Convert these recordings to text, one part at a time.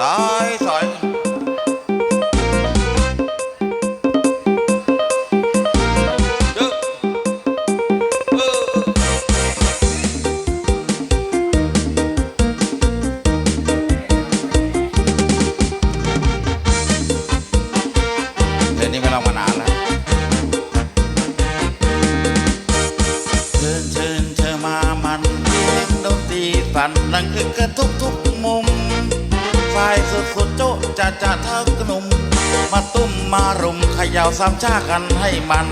สอยสอยเด้อเออเพลงนี้ไม่ร้องมานานล้วเชิญเชิญเธอมามันเสียงดนตรีสั่นดังอึกกระทุกทุกมุม ฝ่ายสุดสุดโจะจะจะเท่ากหนุ่มมาตุ้มมารุมเขย่าสามชากันให้มัน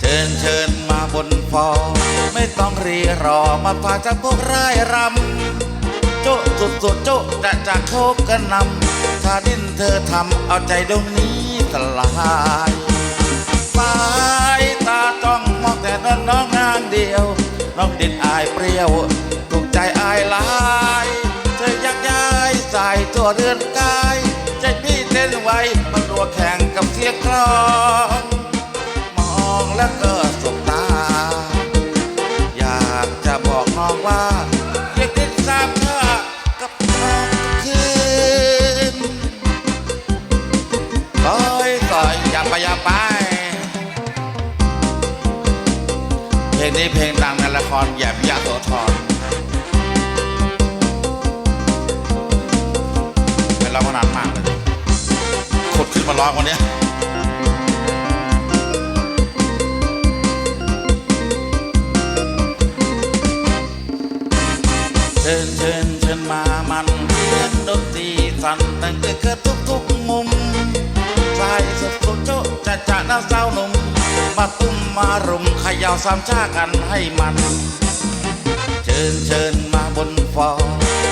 เชิญเชิญมาบนฟอไม่ต้องรีรอมาพาจากพวกร่ายรำโจะสุดสุดโจะจะจะโคกกันนำถ้าดิ้นเธอทำเอาใจดวงนี้สลายสายตาจ้องมองแต่น้องน้องนางเดียว น้องดินอายเปรี้ยว ถูกใจอายหลาย ย้ายใส่ตัวเรือนกาย ใจพี่เต้นไวมันรัวแข่งกับเสียงกลอง มองแล้วก็สบตา อยากจะบอกน้องว่าเรียกติดสามชากับน้องคืนก้อยก้อยอย่าไปอย่าไป เพลงนี้เพลงดังในละครแหยมยาโสธร ร้องวันเนี้เชิญเชิญเชิญมามันเสียงดนตรีสั่นตั้งแต่เกิดทุกทุกมุมชายสุดสุดโจ๊ะจะจะน้าสาวหนุ่มมาตุ้มมารุมขย่าสามชากันให้มัน เชิญเชิญมาบนฟอ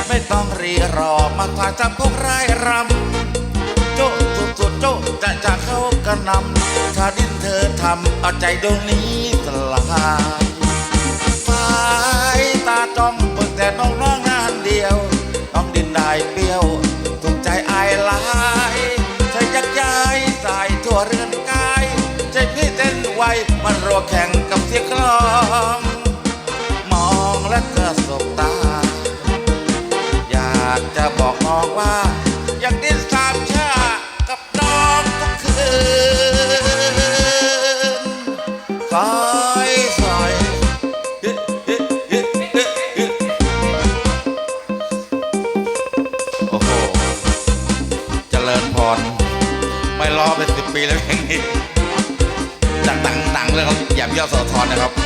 ไม่ต้องรีรอมาพายจับพวกร่ายรำะจะจะเข้ากันนำถ้าดิ้นเธอทำเอาใจดวงนี้สลายสายตาจ้องเปิดแต่น้องน้องงานเดียวน้องดินได้เปรี้ยว ถูกใจอายลายใจยักย้ายสายทั่วเรือนกายใจพี่เต้นไวมันรัวแข่งกับเสียงกลองมองและก็สบตา อยากจะบอกน้องว่า ริญพรไม่รอเป็นสิบปีแล้วเพลงนี้ดังดังดังเลยครับแยมยอดโสธรนะครับขอบคุณครับ